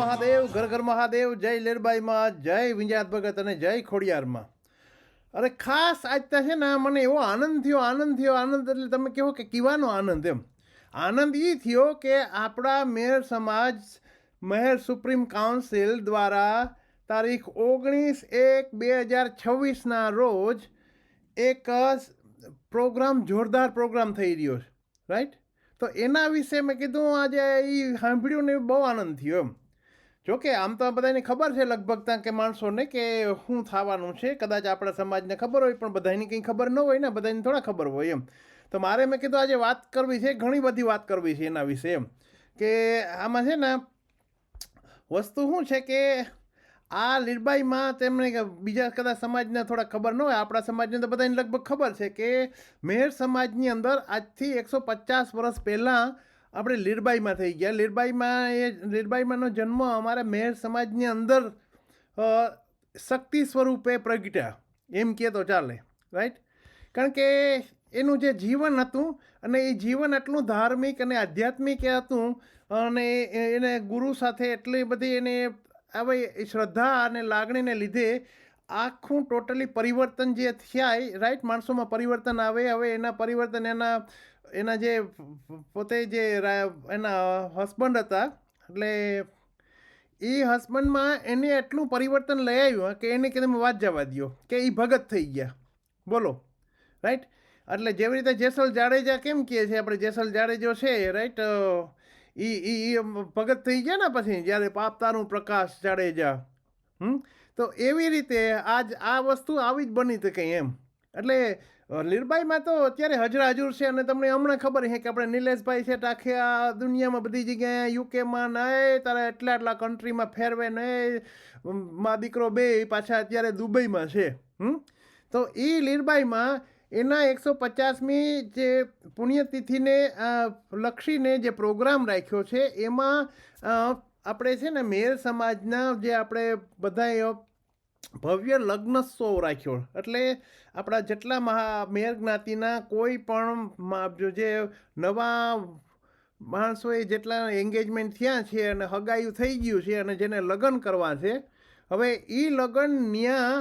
મહાદેવ, ઘર મહાદેવ, જય લેરબાઈમાં, જય વિંજાત ભગત અને જય ખોડિયારમાં. અરે ખાસ આજ તો છે ને મને એવો આનંદ થયો આનંદ થયો, આનંદ એટલે તમે કહો કે કીવાનો આનંદ એમ. આનંદ એ થયો કે આપણા મેયર સમાજ મહેર સુપ્રીમ કાઉન્સિલ દ્વારા તારીખ ઓગણીસ એક બે હજાર છવ્વીસના રોજ એક પ્રોગ્રામ, જોરદાર પ્રોગ્રામ થઈ રહ્યો છે. રાઈટ તો એના વિશે મેં કીધું, આજે એ સાંભળ્યું ને બહુ આનંદ થયો એમ. જોકે આમ તો બધાને ખબર છે લગભગ ત્યાં કે માણસોને કે શું થવાનું છે. કદાચ આપણા સમાજને ખબર હોય, પણ બધાની કંઈ ખબર ન હોય ને બધાને થોડા ખબર હોય એમ. તો મારે મેં કીધું આજે વાત કરવી છે, ઘણી બધી વાત કરવી છે એના વિશે એમ. કે આમાં છે ને, વસ્તુ શું છે કે આ લીરબાઈમાં તેમણે બીજા કદાચ સમાજને થોડા ખબર ન હોય, આપણા સમાજને તો બધાને લગભગ ખબર છે કે મેર સમાજની અંદર આજથી એકસો પચાસ વર્ષ પહેલાં આપણે લીરબાઈમાં થઈ ગયા. લીરબાઈમાં એ લીરબાઈમાંનો જન્મ અમારા મેર સમાજની અંદર શક્તિ સ્વરૂપે પ્રગટ્યા. એમ કહે તો ચાલે રાઈટ કારણ કે એનું જે જીવન હતું અને એ જીવન એટલું ધાર્મિક અને આધ્યાત્મિક હતું અને એને ગુરુ સાથે એટલી બધી એને આવી શ્રદ્ધા અને લાગણીને લીધે આખું ટોટલી પરિવર્તન જે થાય રાઈટ માણસોમાં પરિવર્તન આવે, હવે એના પરિવર્તન એના એના જે પોતે જે એના હસબન્ડ હતા, એટલે એ હસબન્ડમાં એને એટલું પરિવર્તન લઈ આવ્યું કે એને કે તમે વાત જવા દ્યો. કે એ ભગત થઈ ગયા. બોલો. રાઈટ એટલે જેવી રીતે જેસલ જાડેજા કેમ કહે છે, આપણે જેસલ જાડેજો છે રાઈટ એ એ ભગત થઈ ગયા ને પછી, જ્યારે પાપતાનું પ્રકાશ જાડેજા. હમ? તો એવી રીતે આજ આ વસ્તુ આવી જ બની હતી કંઈ એમ. એટલે લીરબાઈમાં તો અત્યારે હજરા હજુર છે અને તમને હમણાં ખબર છે કે આપણે નિલેશભાઈ છે તો આ દુનિયામાં બધી જગ્યાએ યુકેમાં નહીં તારા એટલા એટલા કન્ટ્રીમાં ફેરવે નહીં મા દીકરો બે પાછા અત્યારે દુબઈમાં છે, હમ? તો એ લીરબાઈમાં એના એકસો પચાસમી જે પુણ્યતિથિને લક્ષીને જે પ્રોગ્રામ રાખ્યો છે, એમાં આપણે છે ને મેર સમાજના જે આપણે બધા ભવ્ય લગ્નોત્સવ રાખ્યો. એટલે આપણા જેટલા મહા મેર જ્ઞાતિના કોઈ પણ જે નવા માણસોએ જેટલા એન્ગેજમેન્ટ થયા છે અને હગાયું થઈ ગયું છે અને જેને લગ્ન કરવા છે, હવે એ લગ્ન ન્યા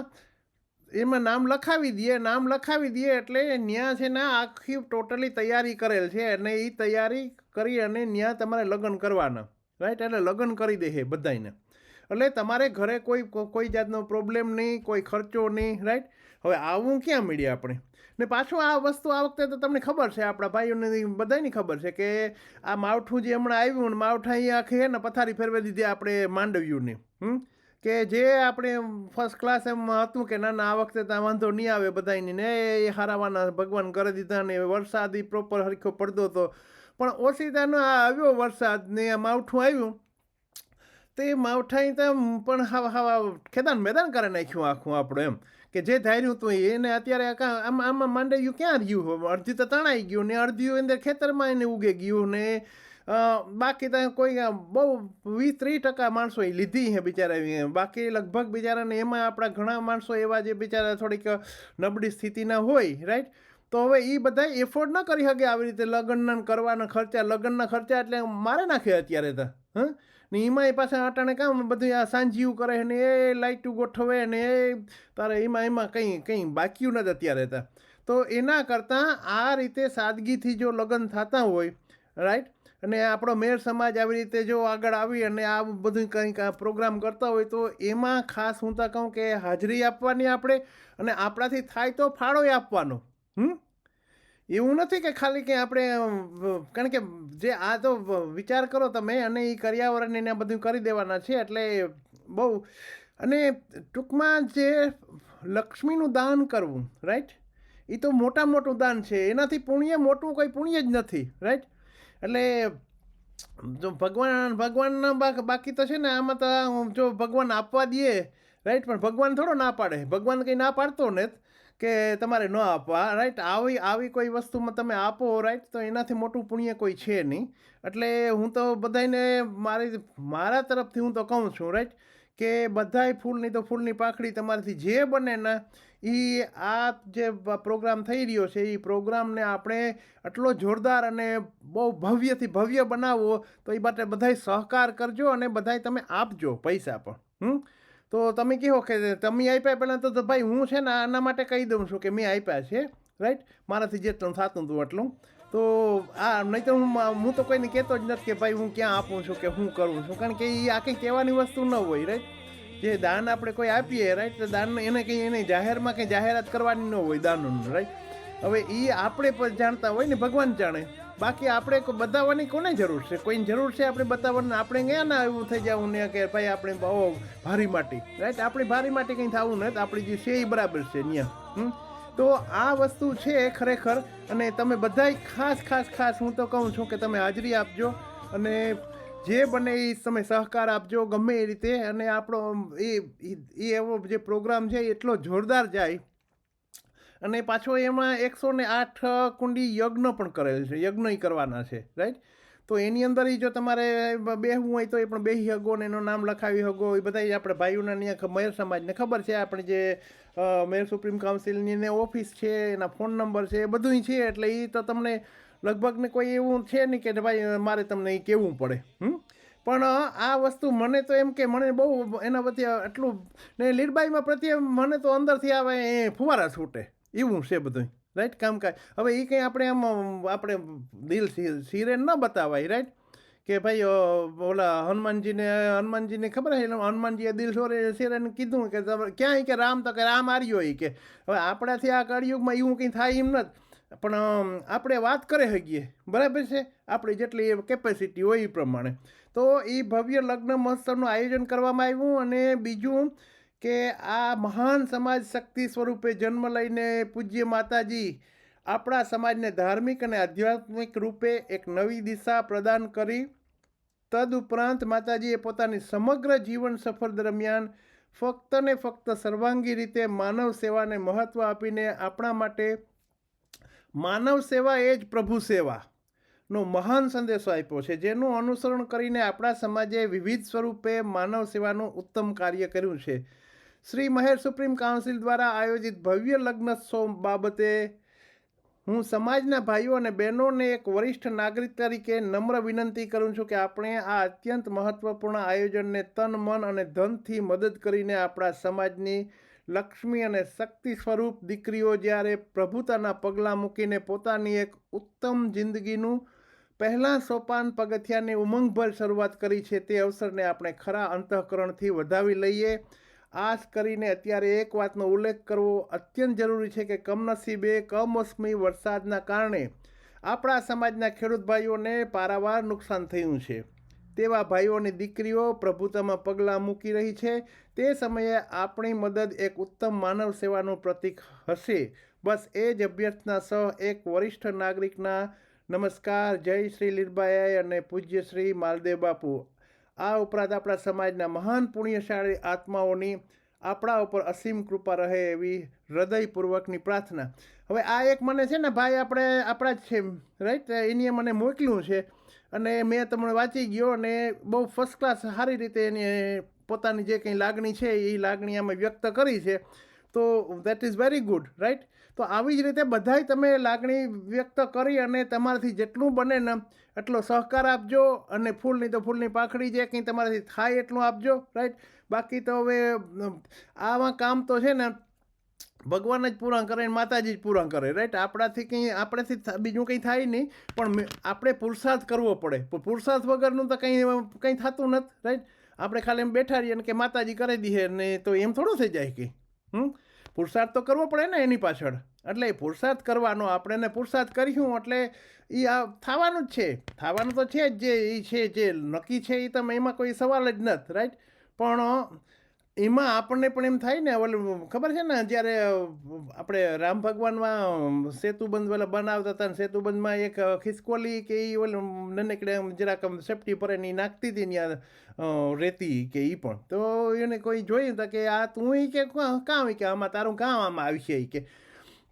એમાં નામ લખાવી દઈએ, નામ લખાવી દઈએ એટલે ન્યા છે ને આખી ટોટલી તૈયારી કરેલ છે અને એ તૈયારી કરી અને ન્યા તમારે લગ્ન કરવાના. રાઈટ એટલે લગ્ન કરી દે છે બધાને એટલે તમારે ઘરે કોઈ કોઈ જાતનો પ્રોબ્લેમ નહીં, કોઈ ખર્ચો નહીં રાઈટ હવે આવું ક્યાં મળીએ આપણે? ને પાછું આ વસ્તુ આ વખતે તો તમને ખબર છે, આપણા ભાઈઓને બધાની ખબર છે કે આ માવઠું જે હમણાં આવ્યું ને માવઠા અહીંયા આખી ને પથારી ફેરવી દીધી આપણે માંડવ્યુંને, હમ? કે જે આપણે ફર્સ્ટ ક્લાસ એમ હતું કે ના ના, આ વખતે ત્યાં વાંધો નહીં આવે બધાની ને એ હારાવાના ભગવાન કરી દીધા ને વરસાદી પ્રોપર હરખો પડતો હતો પણ ઓશિતાનો આ આવ્યો વરસાદ ને આ માવઠું આવ્યું, તે માવઠાઈ તો પણ હવા હવા ખેદાન મેદાન કરી નાખ્યું આખું આપણું એમ, કે જે ધાર્યું હતું એને અત્યારે આમ, આમાં માંડવ્યું ક્યાં રહ્યું અડધી તો તણાઈ ગયું ને અડધી અંદર ખેતરમાં એને ઉગે ગયું ને બાકી ત્યાં કોઈ બહુ વીસ ત્રીસ ટકા માણસો એ લીધી છે બિચારા બાકી લગભગ બિચારાને એમાં આપણા ઘણા માણસો એવા જે બિચારા થોડીક નબળી સ્થિતિના હોય રાઈટ તો હવે એ બધા એફોર્ડ ન કરી શકે આવી રીતે લગ્નના કરવાના ખર્ચા. લગ્નના ખર્ચા એટલે મારે નાખે અત્યારે તો, હં? ને એ પાછા અટાણે કામ બધું આ સાંજીવું કરે ને એ લાઇટું ગોઠવે ને એ તારે એમાં એમાં કંઈ કંઈ બાકીયું નથી અત્યારે તો. તો એના કરતાં આ રીતે સાદગીથી જો લગ્ન થતા હોય રાઈટ અને આપણો મેર સમાજ આવી રીતે જો આગળ આવી અને આ બધું કંઈક પ્રોગ્રામ કરતા હોય તો એમાં ખાસ હું તો કહું કે હાજરી આપવાની આપણે અને આપણાથી થાય તો ફાળોય આપવાનો. હમ? એવું નથી કે ખાલી કે આપણે કારણ કે જે આ તો વિચાર કરો તમે અને એ કર્યાવરણ એને બધું કરી દેવાના છે એટલે બહુ, અને ટૂંકમાં જે લક્ષ્મીનું દાન કરવું રાઈટ એ તો મોટા મોટું દાન છે. એનાથી પુણ્ય મોટું કોઈ પુણ્ય જ નથી રાઈટ એટલે જો ભગવાન, ભગવાનના બાકી તો છે ને આમાં તો જો ભગવાન આપવા દઈએ રાઈટ પણ ભગવાન થોડો ના પાડે. ભગવાન કંઈ ના પાડતો ને કે તમારે ન આપવા રાઈટ આવી આવી કોઈ વસ્તુમાં તમે આપો રાઈટ તો એનાથી મોટું પુણ્ય કોઈ છે નહીં. એટલે હું તો બધાને મારી, મારા તરફથી હું તો કહું છું રાઈટ કે બધાય ફૂલની તો ફૂલની પાંખડી તમારાથી જે બને ને એ આ જે પ્રોગ્રામ થઈ રહ્યો છે એ પ્રોગ્રામને આપણે આટલો જોરદાર અને બહુ ભવ્યથી ભવ્ય બનાવવો તો એ માટે બધાય સહકાર કરજો અને બધાય તમે આપજો પૈસા પણ, હમ? તો તમે કહો કે તમે આપ્યા પહેલાં તો ભાઈ હું છે ને આના માટે કહી દઉં છું કે મેં આપ્યા છે રાઈટ મારાથી જેટલું થતું હતું એટલું તો આ નહીં તો હું હું તો કોઈને કહેતો જ નથી કે ભાઈ હું ક્યાં આપું છું કે હું કરું છું, કારણ કે એ આ કંઈ કહેવાની વસ્તુ ન હોય રાઈટ જે દાન આપણે કોઈ આપીએ રાઈટ તો દાન એને કંઈ, એને જાહેરમાં કંઈ જાહેરાત કરવાની ન હોય દાનનું રાઈટ હવે એ આપણે પણ જાણતા હોય ને ભગવાન જાણે. બાકી આપણે બતાવવાની કોને જરૂર છે? કોઈની જરૂર છે આપણે બતાવવાની? આપણે ક્યાં ના એવું થઈ જવું ને કે ભાઈ આપણે બહુ ભારી માટી. રાઈટ આપણી ભારી માટી કંઈ થવું નથી. આપણી જે છે એ બરાબર છે ત્યાં તો આ વસ્તુ છે ખરેખર, અને તમે બધાય ખાસ ખાસ ખાસ હું તો કહું છું કે તમે હાજરી આપજો, અને જે બને એ તમે સહકાર આપજો ગમે એ રીતે, અને આપણો એ એવો જે પ્રોગ્રામ છે એટલો જોરદાર જાય અને પાછો એમાં એકસો ને આઠ કુંડી યજ્ઞ પણ કરેલ છે યજ્ઞ કરવાના છે રાઈટ તો એની અંદર એ જો તમારે બેહવું હોય તો એ પણ બેહી હગો ને એનું નામ લખાવી હગો એ બધા આપણે ભાઈઓના અહીંયા મહેર સમાજને ખબર છે, આપણે જે મેયર સુપ્રીમ કાઉન્સિલની ને ઓફિસ છે, એના ફોન નંબર છે, એ બધું છે, એટલે એ તો તમને લગભગ ને કોઈ એવું છે નહીં કે ભાઈ મારે તમને એ કહેવું પડે, હમ? પણ આ વસ્તુ મને તો એમ કે મને બહુ એના પ્રત્યે આટલું ને લીડબાઈમાં પ્રત્યે મને તો અંદરથી આવે એ ફુવારા છૂટે. એવું છે બધું રાઈટ કામકાજ હવે એ કંઈ આપણે આમ આપણે દિલ સી- સિરેન ન બતાવાય રાઈટ કે ભાઈ ઓલા હનુમાનજીને હનુમાનજીને ખબર છે? હનુમાનજીએ દિલ સોરે, સિરેન કીધું કે ક્યાંય કે રામ તો કે રામ આર્યો એ કે, હવે આપણાથી આ કળિયુગમાં એવું કંઈ થાય એમ નથી. પણ આપણે વાત કરી શકીએ બરાબર છે? આપણી જેટલી કેપેસિટી હોય એ પ્રમાણે. તો એ ભવ્ય લગ્ન મહોત્સવનું આયોજન કરવામાં આવ્યું અને બીજું કે આ મહાન સમાજ શક્તિ સ્વરૂપે જન્મ લઈને પૂજ્ય માતાજી આપણા સમાજને ધાર્મિક અને આધ્યાત્મિક રૂપે એક નવી દિશા પ્રદાન કરી. તદુપરાંત માતાજીએ પોતાની સમગ્ર જીવન સફર દરમિયાન ફક્ત ને ફક્ત સર્વાંગી રીતે માનવ સેવાને મહત્ત્વ આપીને આપણા માટે માનવ સેવા એ જ પ્રભુ સેવા નો મહાન સંદેશો આપ્યો છે, જેનું અનુસરણ કરીને આપણા સમાજે વિવિધ સ્વરૂપે માનવ સેવાનું ઉત્તમ કાર્ય કર્યું છે. શ્રી મહેર સુપ્રીમ કાઉન્સિલ દ્વારા આયોજિત ભવ્ય લગ્નોત્સવ બાબતે હું સમાજના ભાઈઓ અને બહેનોને એક વરિષ્ઠ નાગરિક તરીકે નમ્ર વિનંતી કરું છું કે આપણે આ અત્યંત મહત્ત્વપૂર્ણ આયોજનને તન, મન અને ધનથી મદદ કરીને આપણા સમાજની લક્ષ્મી અને શક્તિ સ્વરૂપ દીકરીઓ જ્યારે પ્રભુતાના પગલાં મૂકીને પોતાની એક ઉત્તમ જિંદગીનું પહેલાં સોપાન પગથિયાની ઉમંગભર શરૂઆત કરી છે, તે અવસરને આપણે ખરા અંતઃકરણથી વધાવી લઈએ. આસ કરીને અત્યારે એક વાતનો ઉલ્લેખ કરવો અત્યંત જરૂરી છે કે કમનસીબે કમોસમી વરસાદના કારણે આપણા સમાજના ખેડૂત ભાઈઓને પારાવાર નુકસાન થયું છે. તેવા ભાઈઓની દીકરીઓ પ્રભુતામાં પગલાં મૂકી રહી છે. તે સમયે આપણી મદદ એક ઉત્તમ માનવ સેવાનું પ્રતીક હશે. બસ એ જ અભ્યર્થના સહ એક વરિષ્ઠ નાગરિકના નમસ્કાર. જય શ્રી લીરબાઈ અને પૂજ્ય શ્રી માલદેવ બાપુ. આ ઉપરાંત આપણા સમાજના મહાન પુણ્યશાળી આત્માઓની આપણા ઉપર અસીમ કૃપા રહે એવી હૃદયપૂર્વકની પ્રાર્થના. હવે આ એક મને છે ને ભાઈ આપણે, આપણા જ છે રાઈટ એની મને મોકલ્યું છે અને મેં તમને વાંચી ગયો અને બહુ ફર્સ્ટ ક્લાસ સારી રીતે એની પોતાની જે કંઈ લાગણી છે એ લાગણી અમે વ્યક્ત કરી છે. તો that is very good right તો આવી જ રીતે બધાય તમે લાગણી વ્યક્ત કરી અને તમારાથી જેટલું બને ને, એટલો સહકાર આપજો અને ફૂલની તો ફૂલની પાંખડી જે કંઈ તમારાથી થાય એટલું આપજો રાઈટ બાકી તો હવે આવા કામ તો છે ને, ભગવાન જ પૂરા કરે ને માતાજી જ પૂરા કરે રાઈટ આપણાથી કંઈ, આપણેથી બીજું કંઈ થાય નહીં, પણ આપણે પુરુષાર્થ કરવો પડે. પુરુષાર્થ વગરનું તો કંઈ કંઈ થતું નથી રાઈટ આપણે ખાલી એમ બેઠા રહીએ કે માતાજી કરી દઈએ ને તો એમ થોડું થઈ જાય કે, હમ? પુરુષાર્થ તો કરવો પડે ને એની પાછળ. એટલે એ પુરુષાર્થ કરવાનો આપણે એને પુરુષાર્થ કર્યું એટલે એ આ થવાનું જ છે. થવાનું તો છે જ જે એ છે જે, નક્કી છે એ તમે એમાં કોઈ સવાલ જ નથી રાઈટ પણ એમાં આપણને પણ એમ થાય ને, ઓલું ખબર છે ને, જ્યારે આપણે રામ ભગવાનમાં સેતુબંધ ઓલા બનાવતા હતા ને, સેતુબંધમાં એક ખિસકોલી કે એ ઓલું નનેકડે જરાક સેફટી પર એની નાખતી હતી ત્યાં રેતી કે એ પણ. તો એને કોઈ જોયું હતા કે, આ તું કે, કાં કાં કે, આમાં તારું કામ આમાં આવશે કે.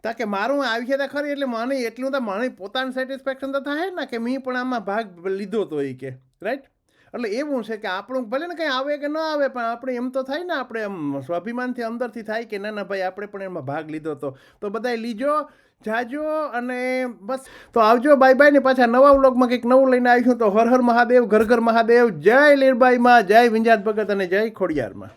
તા કે મારું આવી તો ખરી એટલે મને એટલું તો મને પોતાનું સેટિસ્ફેક્શન તો થાય ને કે મેં પણ આમાં ભાગ લીધો તો એ કે રાઈટ એટલે એવું છે કે આપણું ભલે ને કંઈ આવે કે ન આવે, પણ આપણે એમ તો થાય ને આપણે એમ સ્વાભિમાનથી અંદરથી થાય કે ના ના ભાઈ, આપણે પણ એમાં ભાગ લીધો હતો તો બધાય લીજો, જાજો અને બસ. તો આવજો બાય બાય ને પાછા નવા વ્લોગમાં કંઈક નવું લઈને આવીશું તો હર હર મહાદેવ, ઘર ઘર મહાદેવ, જય લીરબાઈમાં, જય વિંજાત ભગત અને જય ખોડિયારમાં.